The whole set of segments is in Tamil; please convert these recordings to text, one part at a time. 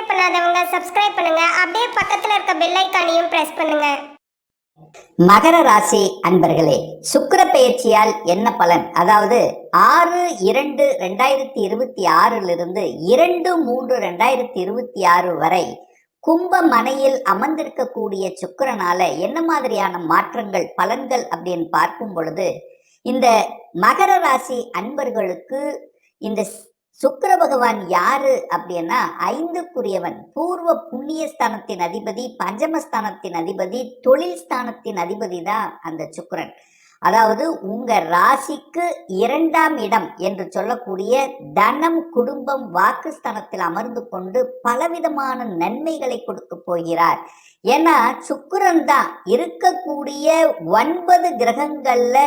சப்ஸ்கிரைப் பண்ணாதவங்க சப்ஸ்கிரைப் பண்ணுங்க. அப்படியே பக்கத்துல இருக்க பெல் ஐக்கானையும் பிரஸ் பண்ணுங்க. மகர ராசி அன்பர்களே சுக்கர பெயர்ச்சியால் என்ன பலன்? அதாவது ஆறு இரண்டு ரெண்டாயிரத்தி இருபத்தி ஆறிலிருந்து இரண்டு மூன்று ரெண்டாயிரத்தி இருபத்தி ஆறு வரை கும்ப மனையில் அமர்ந்திருக்கக்கூடிய சுக்கரனால என்ன மாதிரியான மாற்றங்கள் பலன்கள் அப்படின்னு பார்க்கும் பொழுது இந்த மகர ராசி அன்பர்களுக்கு இந்த சுக்கர பகவான் யாரு அப்படின்னா ஐந்துக்குரியவன். பூர்வ புண்ணிய ஸ்தானத்தின் அதிபதி பஞ்சமஸ்தானத்தின் அதிபதி தொழில் ஸ்தானத்தின் அதிபதி தான் அந்த சுக்கரன். அதாவது உங்க ராசிக்கு இரண்டாம் இடம் என்று சொல்லக்கூடிய தனம் குடும்பம் வாக்குஸ்தானத்தில் அமர்ந்து கொண்டு பலவிதமான நன்மைகளை கொடுக்க போகிறார். ஏன்னா சுக்கிரன் தான் இருக்கக்கூடிய ஒன்பது கிரகங்கள்ல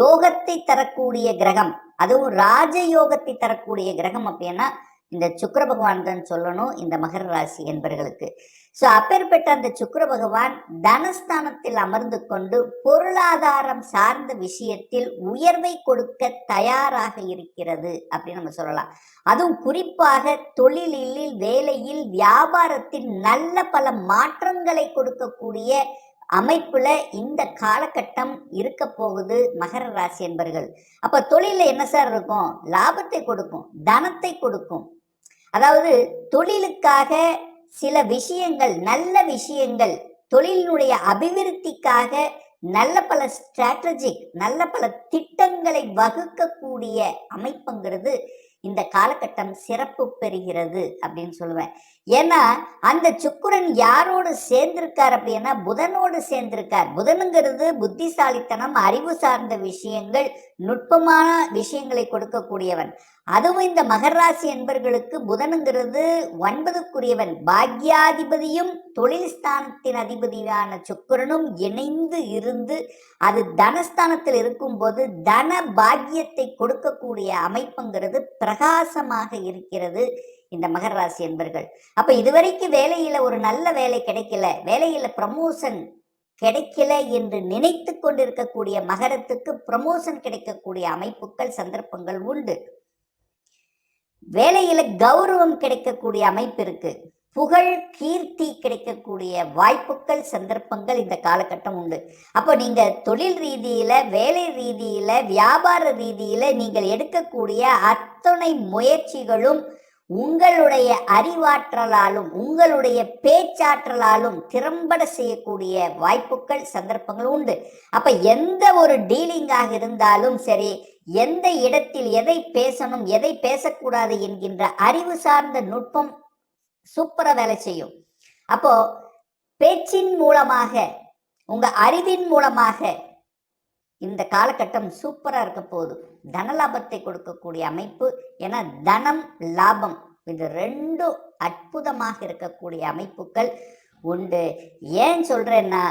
யோகத்தை தரக்கூடிய கிரகம். அதுவும் ராஜயோகத்தை தரக்கூடிய கிரகம் அப்படின்னா இந்த சுக்கிர பகவான் தான் சொல்லணும் இந்த மகர ராசி என்பர்களுக்கு. ஸோ அப்பேற்பட்ட அந்த சுக்கர பகவான் தனஸ்தானத்தில் அமர்ந்து கொண்டு பொருளாதாரம் சார்ந்த விஷயத்தில் உயர்வை கொடுக்க தயாராக இருக்கிறது அப்படின்னு நம்ம சொல்லலாம். அதுவும் குறிப்பாக தொழிலில் வேலையில் வியாபாரத்தில் நல்ல பல மாற்றங்களை கொடுக்கக்கூடிய அமைப்புல இந்த காலகட்டம் இருக்க போகுது மகர ராசி என்பர்கள். அப்ப தொழில என்ன சார் இருக்கும்? லாபத்தை கொடுக்கும் தனத்தை கொடுக்கும். அதாவது தொழிலுக்காக சில விஷயங்கள் நல்ல விஷயங்கள் தொழிலினுடைய அபிவிருத்திக்காக நல்ல பல ஸ்ட்ராட்டஜிக் நல்ல பல திட்டங்களை வகுக்கக்கூடிய அமைப்புங்கிறது இந்த காலகட்டம் சிறப்பு பெறுகிறது அப்படின்னு சொல்லுவேன். ஏன்னா அந்த சுக்குரன் யாரோடு சேர்ந்திருக்கார் அப்படின்னா புதனோடு சேர்ந்திருக்கார். புதனுங்கிறது புத்திசாலித்தனம் அறிவு சார்ந்த விஷயங்கள் நுட்பமான விஷயங்களை கொடுக்கக்கூடியவன். அதுவும் இந்த மகராசி என்பர்களுக்கு புதனுங்கிறது ஒன்பதுக்குரியவன். பாக்யாதிபதியும் தொழில் ஸ்தானத்தின் அதிபதியான சுக்கிரனும் இணைந்து இருந்து அது தனஸ்தானத்தில் இருக்கும்போது தன பாக்கியத்தை கொடுக்கக்கூடிய அமைப்புங்கிறது பிரகாசமாக இருக்கிறது இந்த மகர ராசி என்பர்கள். அப்ப இதுவரைக்கும் வேலையில ஒரு நல்ல வேலை கிடைக்கல. வேலையில ப்ரமோஷன் கிடைக்கல என்று நினைத்து கொண்டிருக்கக்கூடிய மகரத்துக்கு ப்ரமோஷன் கிடைக்கக்கூடிய அமைப்புகள் சந்தர்ப்பங்கள் உண்டு. வேலையில கௌரவம் கிடைக்கக்கூடிய அமைப்பு இருக்கு. புகழ் கீர்த்தி கிடைக்கக்கூடிய வாய்ப்புகள் சந்தர்ப்பங்கள் இந்த காலகட்டம் உண்டு. அப்போ நீங்க தொழில் ரீதியில வேலை ரீதியில வியாபார ரீதியில நீங்கள் எடுக்கக்கூடிய அத்தனை முயற்சிகளும் உங்களுடைய அறிவாற்றலாலும் உங்களுடைய பேச்சாற்றலாலும் திறம்பட செய்யக்கூடிய வாய்ப்புகள் சந்தர்ப்பங்கள் உண்டு. அப்ப எந்த ஒரு டீலிங்காக இருந்தாலும் சரி எந்த இடத்தில் எதை பேசணும் எதை பேசக்கூடாது என்கின்ற அறிவு சார்ந்த நுட்பம் சூப்பரா வேலை செய்யும். அப்போ பேச்சின் மூலமாக உங்க அறிவின் மூலமாக இந்த காலகட்டம் சூப்பரா இருக்க போகுது. தனலாபத்தை கொடுக்கக்கூடிய அமைப்பு ஏன்னா தனம் லாபம் இது ரெண்டும் அற்புதமாக இருக்கக்கூடிய அமைப்புகள் உண்டு. ஏன் சொல்றேன்னா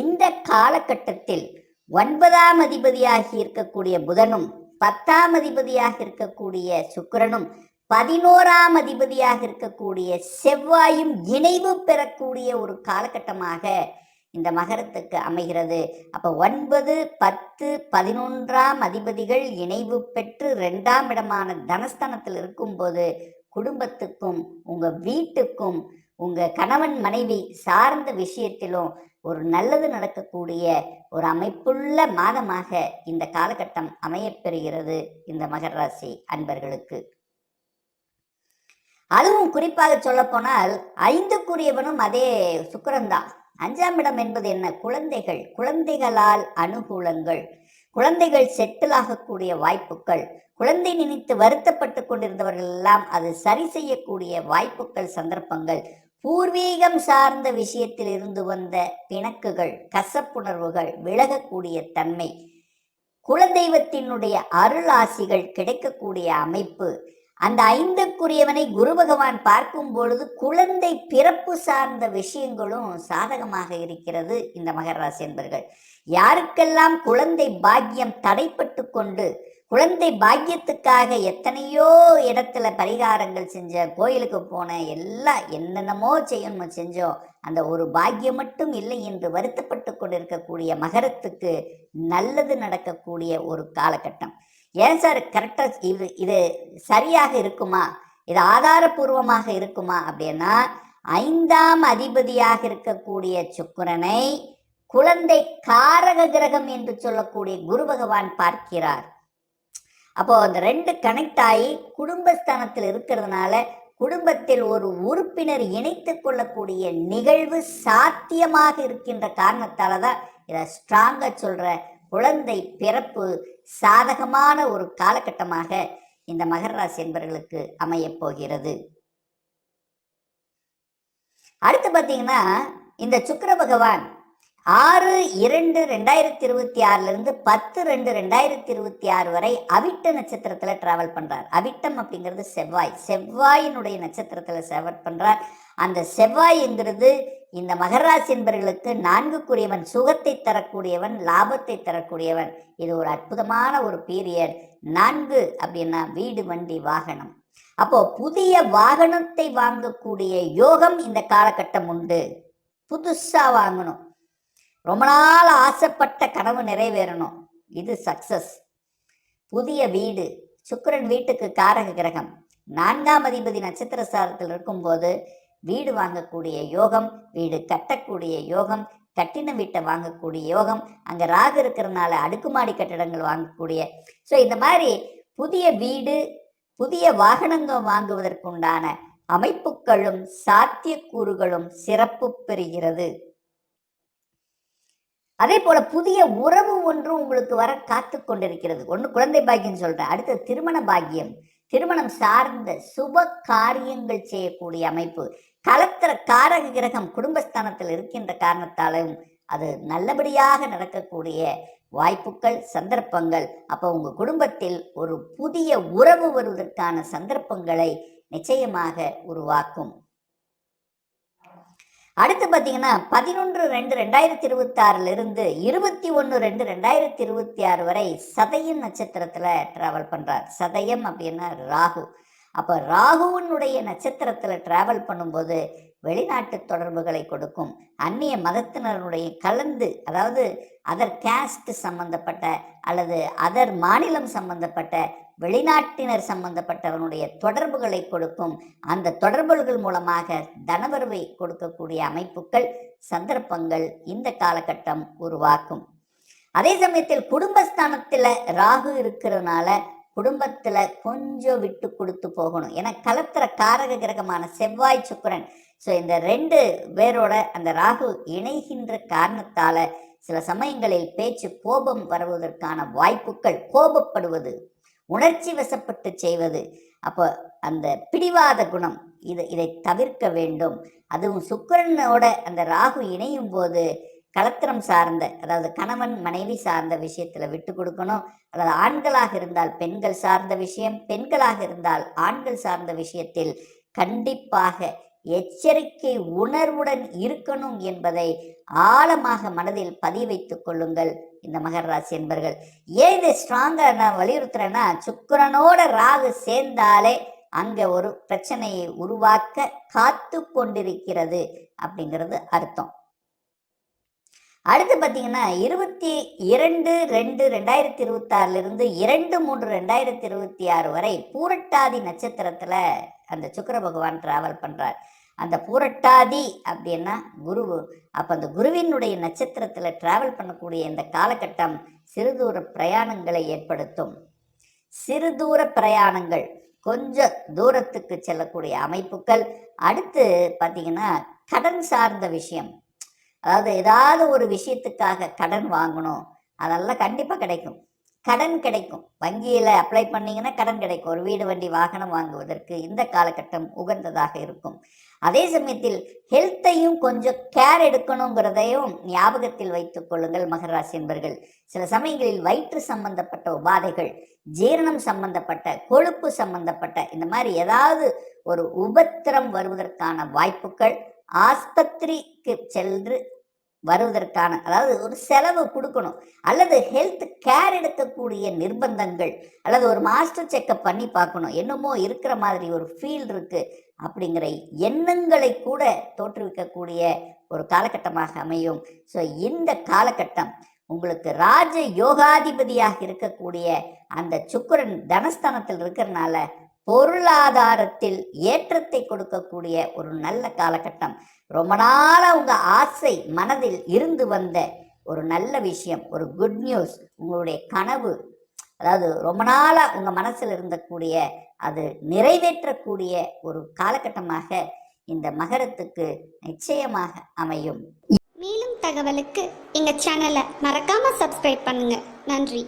இந்த காலகட்டத்தில் ஒன்பதாம் அதிபதியாகி இருக்கக்கூடிய புதனும் பத்தாம் அதிபதியாக இருக்கக்கூடிய சுக்கிரனும் பதினோராம் அதிபதியாக இருக்கக்கூடிய செவ்வாயும் இணைவு பெறக்கூடிய ஒரு காலகட்டமாக இந்த மகரத்துக்கு அமைகிறது. அப்போ ஒன்பது பத்து பதினொன்றாம் அதிபதிகள் இணைவு பெற்று ரெண்டாம் இடமான தனஸ்தானத்தில் இருக்கும்போது குடும்பத்துக்கும் உங்கள் வீட்டுக்கும் உங்கள் கணவன் மனைவி சார்ந்த விஷயத்திலும் ஒரு நல்லது நடக்கக்கூடிய ஒரு அமைப்புள்ள மாதமாக இந்த காலகட்டம் அமையப்பெறுகிறது இந்த மகர ராசி அன்பர்களுக்கு. அதுவும் குறிப்பாக சொல்ல போனால் ஐந்துக்குரியவனும் அதே சுக்கரன்தான் அஞ்சாம் இடம் என்பது என்ன? குழந்தைகள். குழந்தைகளால் அனுகூலங்கள். குழந்தைகள் செட்டில் ஆகக்கூடிய வாய்ப்புகள். குழந்தை நினைத்து வருத்தப்பட்டு கொண்டிருந்தவர்கள் எல்லாம் அது சரி செய்யக்கூடிய வாய்ப்புகள் சந்தர்ப்பங்கள். பூர்வீகம் சார்ந்த விஷயத்தில் இருந்து வந்த பிணக்குகள் கசப்புணர்வுகள் விலகக்கூடிய தன்மை குலதெய்வத்தினுடைய அருள் ஆசிகள் கிடைக்கக்கூடிய அமைப்பு அந்த ஐந்துக்குரியவனை குரு பகவான் பார்க்கும் பொழுது குழந்தை பிறப்பு சார்ந்த விஷயங்களும் சாதகமாக இருக்கிறது இந்த மகராசி என்பர்கள் யாருக்கெல்லாம் குழந்தை பாக்கியம் தடைப்பட்டு கொண்டு குழந்தை பாக்கியத்துக்காக எத்தனையோ இடத்துல பரிகாரங்கள் செஞ்ச கோயிலுக்கு போன எல்லாம் என்னென்னமோ செய்யணும் செஞ்சோம். அந்த ஒரு பாக்கியம் மட்டும் இல்லை என்று வருத்தப்பட்டு கொண்டிருக்கக்கூடிய மகரத்துக்கு நல்லது நடக்கக்கூடிய ஒரு காலகட்டம். ஏன் சார்? கரெக்டாக இது இது சரியாக இருக்குமா? இது ஆதாரபூர்வமாக இருக்குமா? அப்படின்னா ஐந்தாம் அதிபதியாக இருக்கக்கூடிய சுக்கரனை குழந்தை காரக கிரகம் என்று சொல்லக்கூடிய குரு பகவான் பார்க்கிறார். அப்போ அந்த ரெண்டு கனெக்ட் ஆகி குடும்பஸ்தானத்தில் இருக்கிறதுனால குடும்பத்தில் ஒரு உறுப்பினர் இணைத்து கொள்ளக்கூடிய நிகழ்வு சாத்தியமாக இருக்கின்ற காரணத்தால தான் இதை ஸ்ட்ராங்கா சொல்ற குழந்தை பிறப்பு சாதகமான ஒரு காலகட்டமாக இந்த மகர ராசி என்பவர்களுக்கு அமையப் போகிறது. அடுத்து பார்த்தீங்கன்னா இந்த சுக்கர பகவான் ஆறு இரண்டு ரெண்டாயிரத்தி இருபத்தி ஆறுல இருந்து பத்து ரெண்டு ரெண்டாயிரத்தி இருபத்தி ஆறு வரை அவிட்ட நட்சத்திரத்துல டிராவல் பண்றார். அவிட்டம் அப்படிங்கிறது செவ்வாய். செவ்வாயினுடைய நட்சத்திரத்துல டிராவல் பண்றார். அந்த செவ்வாய்ங்கிறது இந்த மகராசி என்பர்களுக்கு நான்குக்குரியவன் சுகத்தை தரக்கூடியவன் லாபத்தை தரக்கூடியவன். இது ஒரு அற்புதமான ஒரு பீரியட் நான்கு அப்படின்னா வீடு வண்டி வாகனம். அப்போ புதிய வாகனத்தை வாங்கக்கூடிய யோகம் இந்த காலகட்டம் உண்டு. புதுசா வாங்கணும். ரொம்ப நாள் ஆசைப்பட்ட கனவு நிறைவேறணும். இது சக்சஸ் புதிய வீடு. சுக்கிரன் வீட்டுக்கு காரக கிரகம். நான்காம் அதிபதி நட்சத்திர சாரத்தில் இருக்கும்போது வீடு வாங்கக்கூடிய யோகம் வீடு கட்டக்கூடிய யோகம் கட்டின வீட்டை வாங்கக்கூடிய யோகம் அங்கே ராகு இருக்கிறனால அடுக்குமாடி கட்டிடங்கள் வாங்கக்கூடிய. ஸோ இந்த மாதிரி புதிய வீடு புதிய வாகனங்கள் வாங்குவதற்குண்டான அமைப்புகளும் சாத்தியக்கூறுகளும் சிறப்பு பெறுகிறது. அதே போல புதிய உறவு ஒன்று உங்களுக்கு வர காத்து கொண்டிருக்கிறது. ஒன்று குழந்தை பாக்கியம் சொல்றேன். அடுத்து திருமண பாக்கியம். திருமணம் சார்ந்த சுப காரியங்கள் செய்யக்கூடிய அமைப்பு. கலத்திர காரக கிரகம் குடும்பஸ்தானத்தில் இருக்கின்ற காரணத்தாலும் அது நல்லபடியாக நடக்கக்கூடிய வாய்ப்புகள் சந்தர்ப்பங்கள். அப்போ உங்கள் குடும்பத்தில் ஒரு புதிய உறவு வருவதற்கான சந்தர்ப்பங்களை நிச்சயமாக உருவாக்கும். அடுத்து பார்த்தீங்கன்னா பதினொன்று ரெண்டு ரெண்டாயிரத்தி இருபத்தி ஆறுல இருந்து இருபத்தி ஒன்று ரெண்டு ரெண்டாயிரத்தி இருபத்தி ஆறு வரை சதயம் நட்சத்திரத்தில் ட்ராவல் பண்ணுறார் சதயம் அப்படின்னா ராகு. அப்போ ராகுவினுடைய நட்சத்திரத்தில் ட்ராவல் பண்ணும்போது வெளிநாட்டு தொடர்புகளை கொடுக்கும். அந்நிய மதத்தினருடைய கலந்து அதாவது அதர் கேஸ்ட் சம்பந்தப்பட்ட அல்லது அதர் மாநிலம் சம்பந்தப்பட்ட வெளிநாட்டினர் சம்பந்தப்பட்டவனுடைய தொடர்புகளை கொடுக்கும். அந்த தொடர்புகள் மூலமாக தனவருவை கொடுக்கக்கூடிய அமைப்புகள் சந்தர்ப்பங்கள் இந்த காலகட்டம் உருவாக்கும். அதே சமயத்தில் குடும்பஸ்தானத்தில் ராகு இருக்கிறதுனால குடும்பத்துல கொஞ்சம் விட்டு கொடுத்து போகணும். ஏன்னா கலத்துற காரக கிரகமான செவ்வாய் சுக்கிரன். ஸோ இந்த ரெண்டு பேரோட அந்த ராகு இணைகின்ற காரணத்தால சில சமயங்களில் பேச்சு கோபம் வருவதற்கான வாய்ப்புகள் கோபப்படுவது உணர்ச்சி வசப்பட்டு செய்வது. அப்போ அந்த பிடிவாத குணம் இது இதை தவிர்க்க வேண்டும். அதுவும் சுக்கரனோட அந்த ராகு இணையும் போது கலத்திரம் சார்ந்த அதாவது கணவன் மனைவி சார்ந்த விஷயத்துல விட்டு கொடுக்கணும். அதாவது ஆண்களாக இருந்தால் பெண்கள் சார்ந்த விஷயம் பெண்களாக இருந்தால் ஆண்கள் சார்ந்த விஷயத்தில் கண்டிப்பாக எச்சரிக்கை உணர்வுடன் இருக்கணும் என்பதை ஆழமாக மனதில் பதிய வைத்துக் கொள்ளுங்கள் இந்த மகர ராசி என்பர்கள். ஏன் இதை ஸ்ட்ராங்கா நான் வலியுறுத்துறேன்னா சுக்கிரனோட ராகு சேர்ந்தாலே அங்க ஒரு பிரச்சனையை உருவாக்க காத்து கொண்டிருக்கிறது அப்படிங்கிறது அர்த்தம். அடுத்து பார்த்தீங்கன்னா இருபத்தி இரண்டு ரெண்டு ரெண்டாயிரத்தி இருபத்தாறுலேருந்து இரண்டு மூன்று ரெண்டாயிரத்தி இருபத்தி ஆறு வரை பூரட்டாதி நட்சத்திரத்தில் அந்த சுக்கர பகவான் டிராவல் பண்ணுறார் அந்த பூரட்டாதி அப்படின்னா குரு. அப்போ அந்த குருவினுடைய நட்சத்திரத்தில் டிராவல் பண்ணக்கூடிய இந்த காலகட்டம் சிறுதூர பிரயாணங்களை ஏற்படுத்தும். சிறுதூர பிரயாணங்கள் கொஞ்சம் தூரத்துக்கு செல்லக்கூடிய அமைப்புகள். அடுத்து பார்த்தீங்கன்னா கடன் சார்ந்த விஷயம். அதாவது ஏதாவது ஒரு விஷயத்துக்காக கடன் வாங்கணும். அதெல்லாம் கண்டிப்பாக கிடைக்கும். கடன் கிடைக்கும். வங்கியில் அப்ளை பண்ணீங்கன்னா கடன் கிடைக்கும். ஒரு வீடு வண்டி வாகனம் வாங்குவதற்கு இந்த காலகட்டம் உகந்ததாக இருக்கும். அதே சமயத்தில் ஹெல்த்தையும் கொஞ்சம் கேர் எடுக்கணுங்கிறதையும் ஞாபகத்தில் வைத்துக் கொள்ளுங்கள் மகராசி என்பர்கள். சில சமயங்களில் வயிற்று சம்பந்தப்பட்ட உபாதைகள் ஜீரணம் சம்பந்தப்பட்ட கொழுப்பு சம்பந்தப்பட்ட இந்த மாதிரி ஏதாவது ஒரு உபத்திரம் வருவதற்கான வாய்ப்புகள் ஆஸ்பத்திரிக்கு சென்று வருவதற்கான அதாவது ஒரு செலவு கொடுக்கணும். அல்லது ஹெல்த் கேர் எடுக்கக்கூடிய நிர்பந்தங்கள் அல்லது ஒரு மாஸ்டர் செக்கப் பண்ணி பார்க்கணும். என்னமோ இருக்கிற மாதிரி ஒரு ஃபீல் இருக்கு அப்படிங்கிற எண்ணங்களை கூட தோற்றுவிக்கக்கூடிய ஒரு காலகட்டமாக அமையும். ஸோ இந்த காலகட்டம் உங்களுக்கு ராஜ யோகாதிபதியாக இருக்கக்கூடிய அந்த சுக்கிரன் தனஸ்தானத்தில் இருக்கிறனால பொருளாதாரத்தில் ஏற்றத்தை கொடுக்கக்கூடிய ஒரு நல்ல காலகட்டம். ரொம்ப நாளாக உங்கள் ஆசை மனதில் இருந்து வந்த ஒரு நல்ல விஷயம் ஒரு குட் நியூஸ் உங்களுடைய கனவு. அதாவது ரொம்ப நாளாக உங்கள் மனசில் இருந்தக்கூடிய அது நிறைவேற்றக்கூடிய ஒரு காலகட்டமாக இந்த மகரத்துக்கு நிச்சயமாக அமையும். மேலும் தகவலுக்கு எங்கள் சேனலை மறக்காமல் சப்ஸ்கிரைப் பண்ணுங்கள் நன்றி.